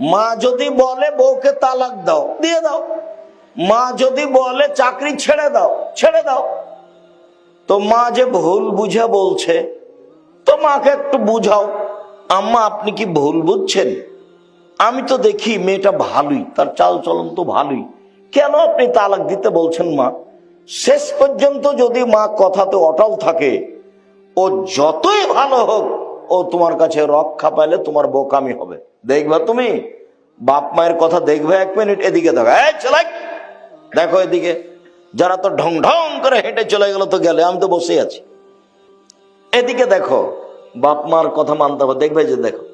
মা যদি বলে বউকে তালাক দাও, দিয়ে দাও। মা যদি বলে চাকরি ছেড়ে দাও ছেড়ে দাও। তো মা যে ভুল বুঝে বলছে, তো মাকে একটু বুঝাও। আম্মা, আপনি কি ভুল বুঝছেন? আমি তো দেখি মেয়েটা ভালোই, তার চাল চলন তো ভালোই। কেন আপনি তালাক দিতে বলছেন মা? শেষ পর্যন্ত যদি মা কথাতে অটল থাকে, ও যতই ভালো হোক ও তোমার কাছে রক্ষা পাইলে তোমার বোকামি হবে। দেখবা তুমি? বাপ মায়ের কথা দেখবে এক মিনিট, এদিকে দেখো। এই দেখো এদিকে। যারা তো ঢং ঢং করে হেঁটে চলে গেল তো গেলে, আমি তো বসে আছি। এদিকে দেখো, বাপ মার কথা মানতে হবে। দেখবে যে দেখো।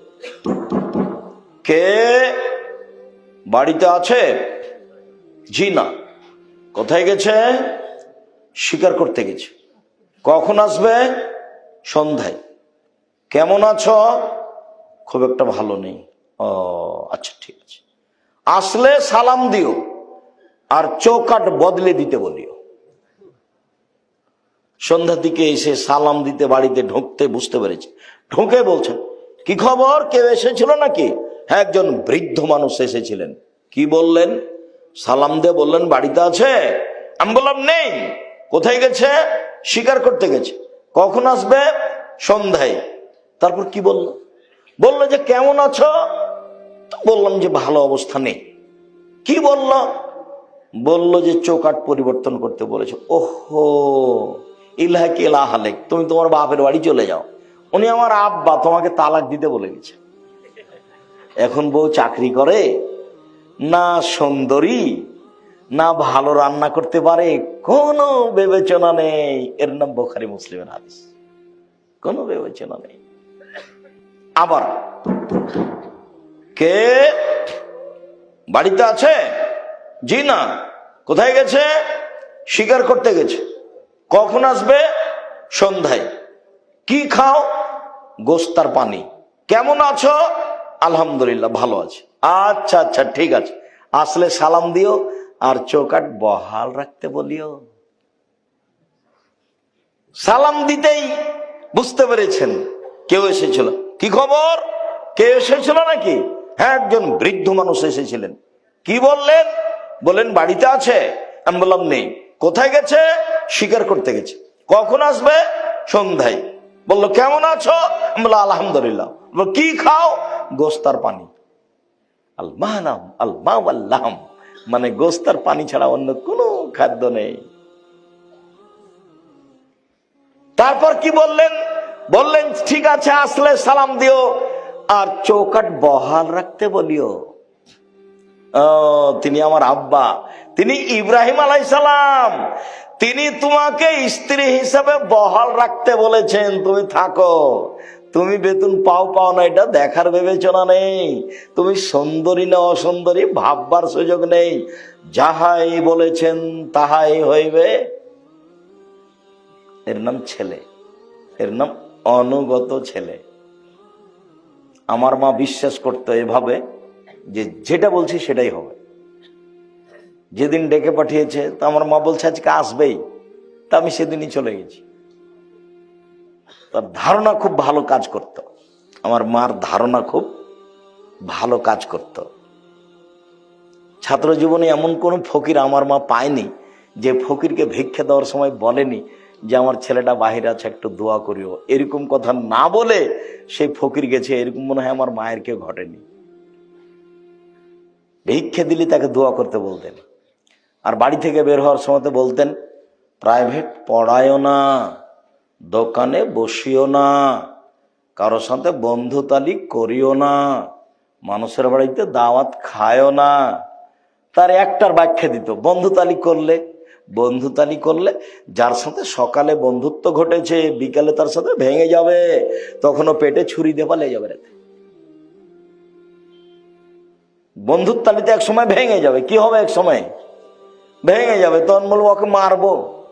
কে বাড়িতে আছে? জি না কোথায় গেছে? শিকার করতে গেছে। কখন আসবে? সন্ধ্যায়। কেমন আছো? খুব একটা ভালো নেই। ও আচ্ছা ঠিক আছে। আসলে সালাম দিও আর চৌকাট বদলে দিতে বলিও। সন্ধ্যার দিকে এসে সালাম দিতে বাড়িতে ঢুকতে বুঝতে পেরেছে। ঢুকে বলছেন কি খবর? কেউ এসেছিল নাকি? হ্যাঁ একজন বৃদ্ধ মানুষ এসেছিলেন। কি বললেন? সালাম দিয়ে বললেন, বাড়িতে আছে? আমি বললাম, নেই। কোথায় গেছে? শিকার করতে গেছে। কখন আসবে? সন্ধ্যায়। তারপর কি বলল? বলল যে, কেমন আছো? বললাম যে, ভালো অবস্থা নেই। কি বলল? বলল যে চৌকাট পরিবর্তন করতে বলেছে। ওহো ইলাহাকি ইলাহালেক তুমি তোমার বাপের বাড়ি চলে যাও। উনি আমার আব্বা, তোমাকে তালাক দিতে বলে গেছে। এখন বউ চাকরি করে, না সুন্দরী, না ভালো রান্না করতে পারে, কোনো বিবেচনা নেই। এর নাম বোখারি মুসলিমের হাদিস। কোনো বিবেচনা নেই। আবার। কে? বাড়িতে আছে? জি না। কোথায় গেছে? শিকার করতে গেছে। কখন আসবে? সন্ধ্যায়। কি খাও? গোস্তার পানি। কেমন আছো? আলহামদুলিল্লাহ, ভালো আছে। আচ্ছা আচ্ছা ঠিক আছে। আসলে সালাম দিও আর চৌকাট বহাল রাখতে বলিও। সালাম দিতেই বুঝতে পেরেছেন। কেউ এসেছিল। কি খবর? কেউ এসেছিল নাকি? হ্যাঁ একজন বৃদ্ধ মানুষ এসেছিলেন। কি বললেন? বলেন বাড়িতে আছে? আমি বললাম, নেই। কোথায় গেছে? শিকার করতে গেছে। কখন আসবে? সন্ধ্যায়। বলল, কেমন আছো? আমি আলহামদুলিল্লাহ। কি খাও? গোস্তার পানি। আল মানে গোস্তার পানি ছাড়া অন্য কোনো খাদ্য নেই। তারপর কি বললেন? বললেন, ঠিক আছে, আসলে সালাম দিও। আর চৌকাট বহাল রাখতে বলিও। তিনি আমার আব্বা। তিনি ইব্রাহিম আলাই সালাম। তিনি তোমাকে স্ত্রী হিসাবে বহাল রাখতে বলেছেন। তুমি থাকো। তুমি বেতন পাও পাও না, এটা দেখার বিবেচনা নেই। তুমি সুন্দরী না অসুন্দরী, ভাববার সুযোগ নেই। যাহাই বলেছেন, তাহাই হইবে। এর নাম ছেলে। এর নাম অনুগত ছেলে। আমার মা বিশ্বাস করতো এভাবে যে যেটা বলছি সেটাই হবে। যেদিন ডেকে পাঠিয়েছে, তো আমার মা বলছে, আজকে আসবেই। তা আমি সেদিনই চলে গেছি। তার ধারণা খুব ভালো কাজ করত। আমার মার ধারণা খুব ভালো কাজ করত। ছাত্র জীবনে এমন কোনো ফকির আমার মা পায়নি, যে ফকিরকে ভিক্ষা দেওয়ার সময় বলেনি যে আমার ছেলেটা বাহিরে আছে, একটু দোয়া করিও। এরকম কথা না বলে সেই ফকির গেছে, এরকম মনে হয় আমার মায়ের কেউ ঘটেনি। ভিক্ষে দিলে তাকে দোয়া করতে বলতেন। আর বাড়ি থেকে বের হওয়ার সময় বলতেন, প্রাইভেট পড়ায়ও না, দোকানে বসিও না কারোর সাথে বন্ধুতালি করিও না, মানুষের বাড়িতে দাওয়াত খায়ও না। তার একটার ব্যাখ্যা দিত, বন্ধুতালি করলে বন্ধুতালি করলে, যার সাথে সকালে বন্ধুত্ব ঘটেছে, বিকালে তার সাথে ভেঙে যাবে, তখনও পেটে ছুরি পালিয়ে যাবে রে। বন্ধুর তালিতে এক সময় ভেঙে যাবে। কি হবে এক সময়? ভেঙে যাবে। তখন বলব, ওকে মারবো।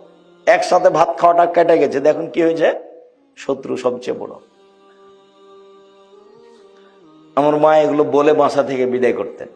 একসাথে ভাত খাওয়াটা কেটে গেছে। দেখুন কি হয়েছে? শত্রু সবচেয়ে বড়। আমার মা এগুলো বলে বাসা থেকে বিদায় করতেন।